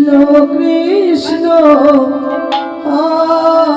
Krishna Krishna Hare